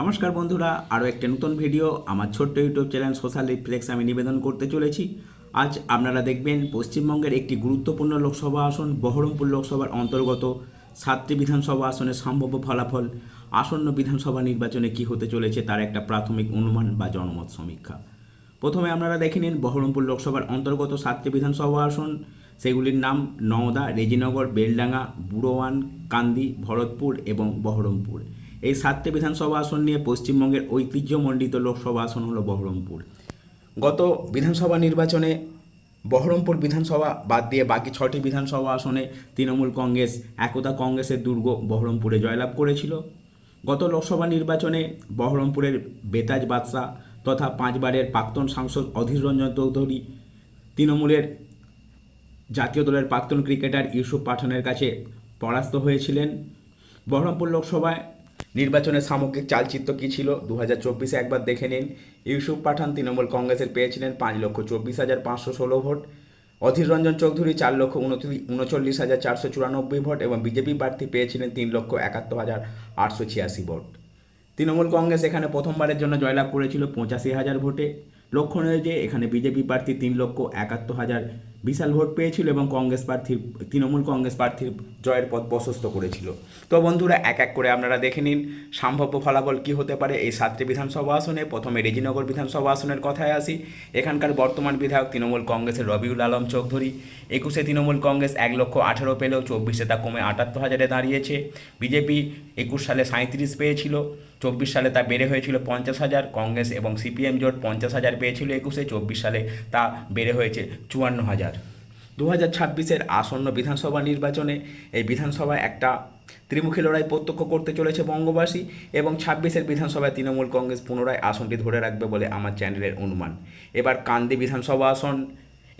নমস্কার বন্ধুরা, আরও একটা নতুন ভিডিও আমার ছোট্ট ইউটিউব চ্যানেল সোশ্যাল রিফ্লেক্স আমি নিবেদন করতে চলেছি। আজ আপনারা দেখবেন পশ্চিমবঙ্গের একটি গুরুত্বপূর্ণ লোকসভা আসন, বহরমপুর লোকসভার অন্তর্গত সাতটি বিধানসভা আসনের সম্ভাব্য ফলাফল, আসন্ন বিধানসভা নির্বাচনে কি হতে চলেছে তার একটা প্রাথমিক অনুমান বা জনমত সমীক্ষা। প্রথমে আপনারা দেখে নিন বহরমপুর লোকসভার অন্তর্গত সাতটি বিধানসভা আসন, সেগুলির নাম নওদা, রেজিনগর, বেলডাঙ্গা, বুড়োয়ান, কান্দি, ভরতপুর এবং বহরমপুর। এই সাতটি বিধানসভা আসন নিয়ে পশ্চিমবঙ্গের ঐতিহ্যমণ্ডিত লোকসভা আসন হলো বহরমপুর। গত বিধানসভা নির্বাচনে বহরমপুর বিধানসভা বাদ দিয়ে বাকি ছটি বিধানসভা আসনে তৃণমূল কংগ্রেস, একতা কংগ্রেসের দুর্গ বহরমপুরে জয়লাভ করেছিল। গত লোকসভা নির্বাচনে বহরমপুরের বেতাজ বাদশাহ তথা পাঁচবারের প্রাক্তন সাংসদ অধীর রঞ্জন চৌধুরী, তৃণমূলের জাতীয় দলের প্রাক্তন ক্রিকেটার ইউসুফ পাঠানের কাছে পরাস্ত হয়েছিলেন। বহরমপুর লোকসভায় নির্বাচনের সামগ্রিক চালচিত্র কী ছিল? দু হাজার চব্বিশে একবার দেখে নিন। ইউসুফ পাঠান তৃণমূল কংগ্রেসের পেয়েছিলেন পাঁচ লক্ষ চব্বিশ হাজার পাঁচশো ষোলো ভোট। অধীর রঞ্জন চৌধুরী চার লক্ষ উনচল্লিশ হাজার চারশো চুরানব্বই ভোট এবং বিজেপি প্রার্থী পেয়েছিলেন তিন লক্ষ একাত্তর হাজার আটশো ছিয়াশি ভোট। তৃণমূল কংগ্রেস এখানে প্রথমবারের জন্য জয়লাভ করেছিল পঁচাশি হাজার ভোটে। লক্ষণীয় যে এখানে বিজেপি প্রার্থী তিন লক্ষ একাত্তর হাজার বিশাল ভোট পেয়েছিল এবং কংগ্রেস প্রার্থীর তৃণমূল কংগ্রেস প্রার্থীর জয়ের পথ প্রশস্ত করেছিল। তো বন্ধুরা, এক এক করে আপনারা দেখে নিন, সম্ভাব্য ফলাফল কী হতে পারে এই সাতটি বিধানসভা আসনে। প্রথমে রেজিনগর বিধানসভা আসনের কথায় আসি। এখানকার বর্তমান বিধায়ক তৃণমূল কংগ্রেসের রবিউল আলম চৌধুরী। একুশে তৃণমূল কংগ্রেস এক লক্ষ আঠেরো পেলেও চব্বিশে তা কমে আটাত্তর হাজারে দাঁড়িয়েছে। বিজেপি একুশ সালে সাঁত্রিশ পেয়েছিল, চব্বিশ সালে তা বেড়ে হয়েছিল পঞ্চাশ হাজার। কংগ্রেস এবং সিপিএম জোট পঞ্চাশ হাজার পেয়েছিল একুশে, চব্বিশ সালে তা বেড়ে হয়েছে চুয়ান্ন হাজার। দু হাজার ছাব্বিশের আসন্ন বিধানসভা নির্বাচনে এই বিধানসভায় একটা ত্রিমুখী লড়াই প্রত্যক্ষ করতে চলেছে বঙ্গবাসী এবং ছাব্বিশের বিধানসভায় তৃণমূল কংগ্রেস পুনরায় আসনটি ধরে রাখবে বলে আমার চ্যানেলের অনুমান। এবার কান্দি বিধানসভা আসন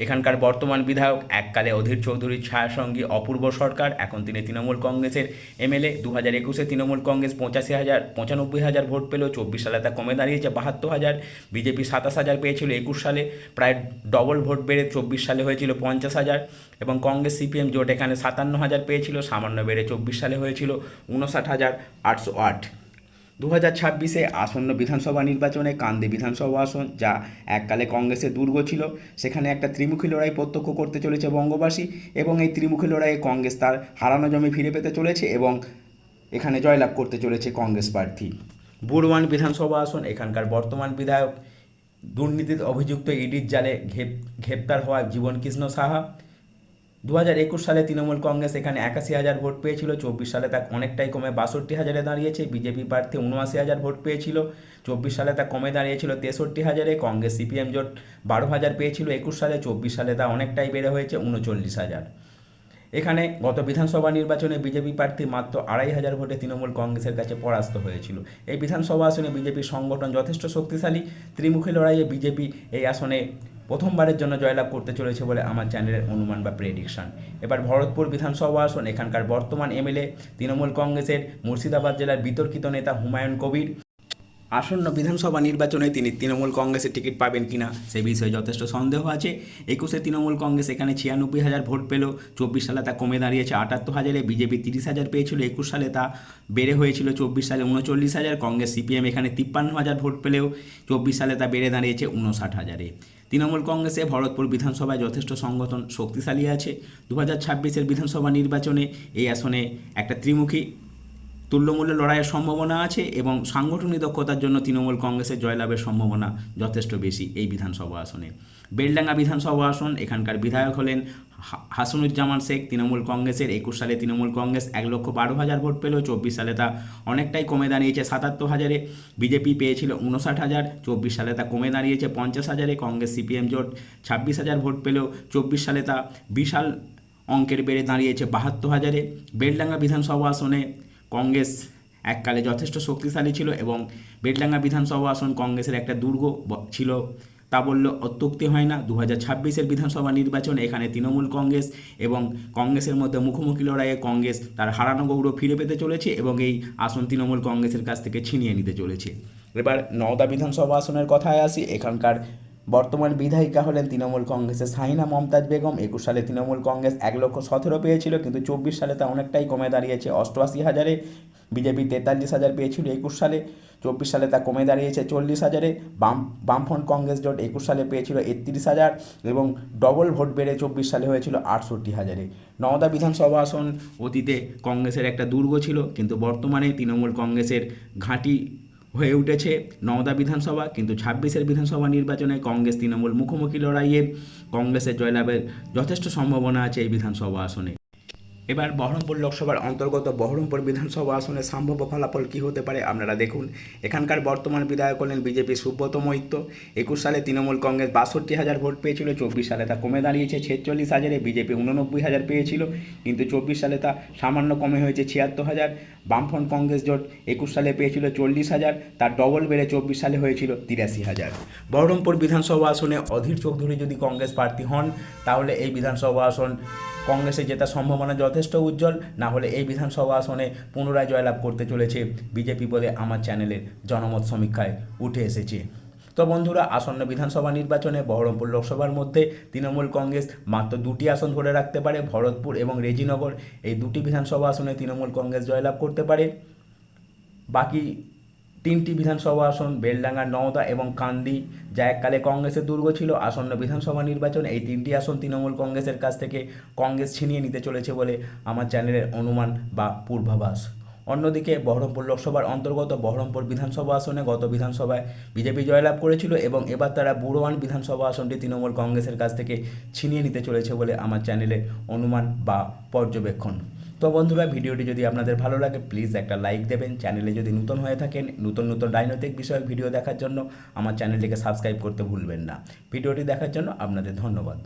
এখানকার বর্তমান বিধায়ক এককালে অধীর চৌধুরীর ছায়াসঙ্গী, অপূর্ব সরকার, এখন তিনি তৃণমূল কংগ্রেসের এমএলএ। দু হাজার একুশে তৃণমূল কংগ্রেস পঁচাশি হাজার, পঁচানব্বই হাজার ভোট পেলেও চব্বিশ সালে তা কমে দাঁড়িয়েছে বাহাত্তর হাজার। বিজেপি সাতাশ হাজার পেয়েছিল একুশ সালে, প্রায় ডবল ভোট বেড়ে চব্বিশ সালে হয়েছিল পঞ্চাশ হাজার। এবং কংগ্রেস সিপিএম জোট এখানে সাতান্ন হাজার পেয়েছিল, সামান্য বেড়ে চব্বিশ সালে হয়েছিল উনষাট হাজার আটশো আট। দু হাজার ছাব্বিশে আসন্ন বিধানসভা নির্বাচনে কান্দি বিধানসভা আসন, যা এককালে কংগ্রেসের দুর্গ ছিল। সেখানে একটা ত্রিমুখী লড়াই প্রত্যক্ষ করতে চলেছে বঙ্গবাসী এবং এই ত্রিমুখী লড়াইয়ে কংগ্রেস তার হারানো জমি ফিরে পেতে চলেছে এবং এখানে জয়লাভ করতে চলেছে কংগ্রেস প্রার্থী। বুড়ওয়ান বিধানসভা আসন, এখানকার বর্তমান বিধায়ক দুর্নীতির অভিযুক্ত ইডির জালে ঘেপ গ্রেপ্তার হওয়া জীবনকৃষ্ণ সাহা দু হাজার একুশ সালে তৃণমূল কংগ্রেস এখানে একাশি হাজার ভোট পেয়েছিল, চব্বিশ সালে তা অনেকটাই কমে বাষট্টি হাজারে দাঁড়িয়েছে, বিজেপি প্রার্থী উনআশি হাজার ভোট পেয়েছিল, চব্বিশ সালে তা কমে দাঁড়িয়েছিল তেষট্টি হাজারে, কংগ্রেস সিপিএম জোট বারো হাজার পেয়েছিল একুশ সালে, চব্বিশ সালে তা অনেকটাই বেড়ে হয়েছে উনচল্লিশ হাজার। এখানে গত বিধানসভা নির্বাচনে বিজেপি প্রার্থী মাত্র আড়াই হাজার ভোটে তৃণমূল কংগ্রেসের কাছে পরাস্ত হয়েছিল। এই বিধানসভা আসনে বিজেপির সংগঠন যথেষ্ট শক্তিশালী, ত্রিমুখী লড়াইয়ে বিজেপি এই আসনে প্রথমবারের জন্য জয়লাভ করতে চলেছে বলে আমার চ্যানেলের অনুমান বা প্রেডিকশন এবার ভরতপুর বিধানসভা আসন, এখানকার বর্তমান এমএলএ তৃণমূল কংগ্রেসের মুর্শিদাবাদ জেলার বিতর্কিত নেতা হুমায়ুন কবির আসন্ন বিধানসভা নির্বাচনে তিনি তৃণমূল কংগ্রেসের টিকিট পাবেন কিনা সে বিষয়ে যথেষ্ট সন্দেহ আছে। একুশে তৃণমূল কংগ্রেস এখানে ছিয়ানব্বই হাজার ভোট পেল, চব্বিশ সালে তা কমে দাঁড়িয়েছে আটাত্তর হাজারে, বিজেপি তিরিশ হাজার পেয়েছিল, একুশ সালে তা বেড়ে হয়েছিল চব্বিশ সালে উনচল্লিশ হাজার, কংগ্রেস সিপিএম এখানে তিপ্পান্ন হাজার ভোট পেলেও চব্বিশ সালে তা বেড়ে দাঁড়িয়েছে উনষাট হাজারে। তৃণমূল কংগ্রেসে ভরতপুর বিধানসভায় যথেষ্ট সংগঠন শক্তিশালী আছে। দু হাজার ছাব্বিশের বিধানসভা নির্বাচনে এই আসনে একটা ত্রিমুখী তুল্যমূল্য লড়াইয়ের সম্ভাবনা আছে এবং সাংগঠনিক দক্ষতার জন্য তৃণমূল কংগ্রেসের জয়লাভের সম্ভাবনা যথেষ্ট বেশি এই বিধানসভা আসনে। বেলডাঙ্গা বিধানসভা আসন, এখানকার বিধায়ক হলেন হাসনুজ্জামান শেখ। তৃণমূল কংগ্রেসের একুশ সালে তৃণমূল কংগ্রেস এক লক্ষ বারো হাজার ভোট পেলেও চব্বিশ সালে তা অনেকটাই কমে দাঁড়িয়েছে সাতাত্তর হাজারে। বিজেপি পেয়েছিল উনষাট হাজার, চব্বিশ সালে তা কমে দাঁড়িয়েছে পঞ্চাশ হাজারে। কংগ্রেস সিপিএম জোট ছাব্বিশ হাজার ভোট পেলেও চব্বিশ সালে তা বিশাল অঙ্কের বেড়ে দাঁড়িয়েছে বাহাত্তর হাজারে। বেলডাঙ্গা বিধানসভা আসনে কংগ্রেস এককালে যথেষ্ট শক্তিশালী ছিল এবং বেলডাঙ্গা বিধানসভা আসন কংগ্রেসের একটা দুর্গ ছিল। তা বললে অত্যুক্তি হয় না। দু হাজার ছাব্বিশের বিধানসভা নির্বাচন এখানে তৃণমূল কংগ্রেস এবং কংগ্রেসের মধ্যে মুখোমুখি লড়াইয়ে কংগ্রেস তার হারানো গৌরব ফিরে পেতে চলেছে এবং এই আসন তৃণমূল কংগ্রেসের কাছ থেকে ছিনিয়ে নিতে চলেছে। এবার নওদা বিধানসভা আসনের কথায় আসি। এখানকার বর্তমান বিধায়িকা হলেন তৃণমূল কংগ্রেসের সাহিনা মমতাজ বেগম। একুশ সালে তৃণমূল কংগ্রেস এক লক্ষ সতেরো পেয়েছিল, কিন্তু চব্বিশ সালে তা অনেকটাই কমে দাঁড়িয়েছে, অষ্টআশি হাজারে। বিজেপি তেতাল্লিশ হাজার পেয়েছিল একুশ সালে, চব্বিশ সালে তা কমে দাঁড়িয়েছে চল্লিশ হাজারে। বাম, বামফ্রন্ট কংগ্রেস জোট একুশ সালে পেয়েছিল একত্রিশ হাজার এবং ডবল ভোট বেড়ে চব্বিশ সালে হয়েছিল আটষট্টি হাজারে। নওদা বিধানসভা আসন অতীতে কংগ্রেসের একটা দুর্গ ছিল, কিন্তু বর্তমানে তৃণমূল কংগ্রেসের ঘাঁটি হয়ে উঠেছে নওদা বিধানসভা, কিন্তু ছাব্বিশের বিধানসভা নির্বাচনে কংগ্রেস তৃণমূল মুখোমুখি লড়াইয়ে কংগ্রেসের জয়লাভের যথেষ্ট সম্ভাবনা আছে এই বিধানসভা আসনে। এবার বহরমপুর লোকসভার অন্তর্গত বহরমপুর বিধানসভা আসনের সম্ভাব্য ফলাফল কী হতে পারে আপনারা দেখুন। এখানকার বর্তমান বিধায়ক হলেন বিজেপি সুব্রত মৈত্য একুশ সালে তৃণমূল কংগ্রেস বাষট্টি হাজার ভোট পেয়েছিল, চব্বিশ সালে তা কমে দাঁড়িয়েছে ছেচল্লিশ হাজারে, বিজেপি উননব্বই হাজার পেয়েছিল, কিন্তু চব্বিশ সালে তা সামান্য কমে হয়েছে ছিয়াত্তর হাজার। বামফ্রন্ট কংগ্রেস জোট একুশ সালে পেয়েছিল চল্লিশ হাজার, তার ডবল বেড়ে চব্বিশ সালে হয়েছিল তিরাশি হাজার। বহরমপুর বিধানসভা আসনে অধীর চৌধুরী যদি কংগ্রেস প্রার্থী হন, তাহলে এই বিধানসভা আসন কংগ্রেসে জেতার সম্ভাবনা যথেষ্ট উজ্জ্বল। না হলে এই বিধানসভা আসনে পুনরায় জয়লাভ করতে চলেছে বিজেপি বলে আমার চ্যানেলের জনমত সমীক্ষায় উঠে এসেছে। তো বন্ধুরা, আসন্ন বিধানসভা নির্বাচনে বহরমপুর লোকসভার মধ্যে তৃণমূল কংগ্রেস মাত্র দুটি আসন ধরে রাখতে পারে, ভরতপুর এবং রেজিনগর। এই দুটি বিধানসভা আসনে তৃণমূল কংগ্রেস জয়লাভ করতে পারে। বাকি তিনটি বিধানসভা আসন, বেলডাঙ্গা, নওদা এবং কান্দি। যা এককালে কংগ্রেসের দুর্গ ছিল, আসন্ন বিধানসভা নির্বাচনে এই তিনটি আসন তৃণমূল কংগ্রেসের কাছ থেকে কংগ্রেস ছিনিয়ে নিতে চলেছে বলে আমার চ্যানেলের অনুমান বা পূর্বাভাস। অন্যদিকে বহরমপুর লোকসভার অন্তর্গত বহরমপুর বিধানসভা আসনে গত বিধানসভায় বিজেপি জয়লাভ করেছিল এবং এবার তারা বুড়োয়ান বিধানসভা আসনটি তৃণমূল কংগ্রেসের কাছ থেকে ছিনিয়ে নিতে চলেছে বলে আমার চ্যানেলের অনুমান বা পর্যবেক্ষণ। তো বন্ধুরা, ভিডিওটি যদি আপনাদের ভালো লাগে প্লিজ একটা লাইক দেবেন। চ্যানেলে যদি নতুন হয়ে থাকেন, নতুন নতুন রাজনৈতিক বিষয়ক ভিডিও দেখার জন্য আমার চ্যানেলটিকে সাবস্ক্রাইব করতে ভুলবেন না। ভিডিওটি দেখার জন্য আপনাদের ধন্যবাদ।